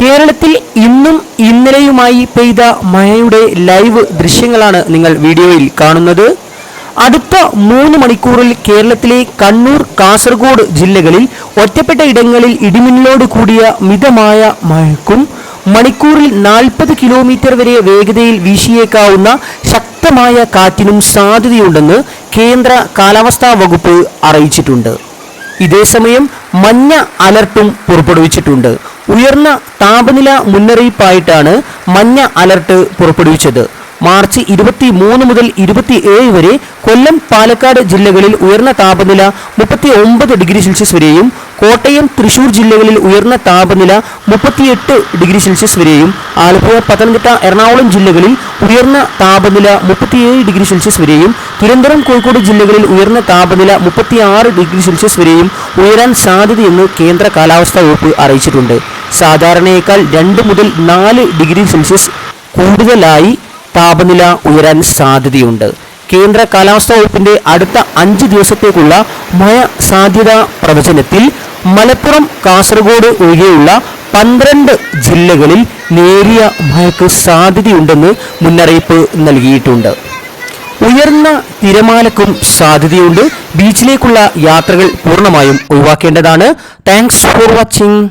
കേരളത്തിൽ ഇന്നും ഇന്നലെയുമായി പെയ്ത മഴയുടെ ലൈവ് ദൃശ്യങ്ങളാണ് നിങ്ങൾ വീഡിയോയിൽ കാണുന്നത്. അടുത്ത മൂന്ന് മണിക്കൂറിൽ കേരളത്തിലെ കണ്ണൂർ കാസർഗോഡ് ജില്ലകളിൽ ഒറ്റപ്പെട്ട ഇടങ്ങളിൽ ഇടിമിന്നലോട് കൂടിയ മിതമായ മഴക്കും മണിക്കൂറിൽ നാൽപ്പത് കിലോമീറ്റർ വരെ വേഗതയിൽ വീശിയേക്കാവുന്ന ശക്തമായ കാറ്റിനും സാധ്യതയുണ്ടെന്ന് കേന്ദ്ര കാലാവസ്ഥാ വകുപ്പ് അറിയിച്ചിട്ടുണ്ട്. ഇതേസമയം മഞ്ഞ അലർട്ടും പുറപ്പെടുവിച്ചിട്ടുണ്ട്. ഉയർന്ന താപനില മുന്നറിയിപ്പായിട്ടാണ് മഞ്ഞ അലർട്ട് പുറപ്പെടുവിച്ചത്. മാർച്ച് ഇരുപത്തി മൂന്ന് മുതൽ ഇരുപത്തി ഏഴ് വരെ കൊല്ലം പാലക്കാട് ജില്ലകളിൽ ഉയർന്ന താപനില മുപ്പത്തി ഒമ്പത് ഡിഗ്രി സെൽഷ്യസ് വരെയും കോട്ടയം തൃശൂർ ജില്ലകളിൽ ഉയർന്ന താപനില മുപ്പത്തിയെട്ട് ഡിഗ്രി സെൽഷ്യസ് വരെയും ആലപ്പുഴ പത്തനംതിട്ട എറണാകുളം ജില്ലകളിൽ ഉയർന്ന താപനില മുപ്പത്തിയേഴ് ഡിഗ്രി സെൽഷ്യസ് വരെയും തിരുവനന്തപുരം കോഴിക്കോട് ജില്ലകളിൽ ഉയർന്ന താപനില മുപ്പത്തിയാറ് ഡിഗ്രി സെൽഷ്യസ് വരെയും ഉയരാൻ സാധ്യതയെന്ന് കേന്ദ്ര കാലാവസ്ഥാ വകുപ്പ് അറിയിച്ചിട്ടുണ്ട്. സാധാരണയേക്കാൾ രണ്ട് മുതൽ നാല് ഡിഗ്രി സെൽഷ്യസ് കൂടുതലായി താപനില ഉയരാൻ സാധ്യതയുണ്ട്. കേന്ദ്ര കാലാവസ്ഥാ വകുപ്പിന്റെ അടുത്ത അഞ്ച് ദിവസത്തേക്കുള്ള മഴ സാധ്യതാ പ്രവചനത്തിൽ മലപ്പുറം കാസർഗോഡ് ഒഴികെയുള്ള പന്ത്രണ്ട് ജില്ലകളിൽ നേരിയ മഴയ്ക്ക് സാധ്യതയുണ്ടെന്ന് മുന്നറിയിപ്പ് നൽകിയിട്ടുണ്ട്. ഉയർന്ന തിരമാലക്കും സാധ്യതയുണ്ട്. ബീച്ചിലേക്കുള്ള യാത്രകൾ പൂർണമായും ഒഴിവാക്കേണ്ടതാണ്. Thanks for watching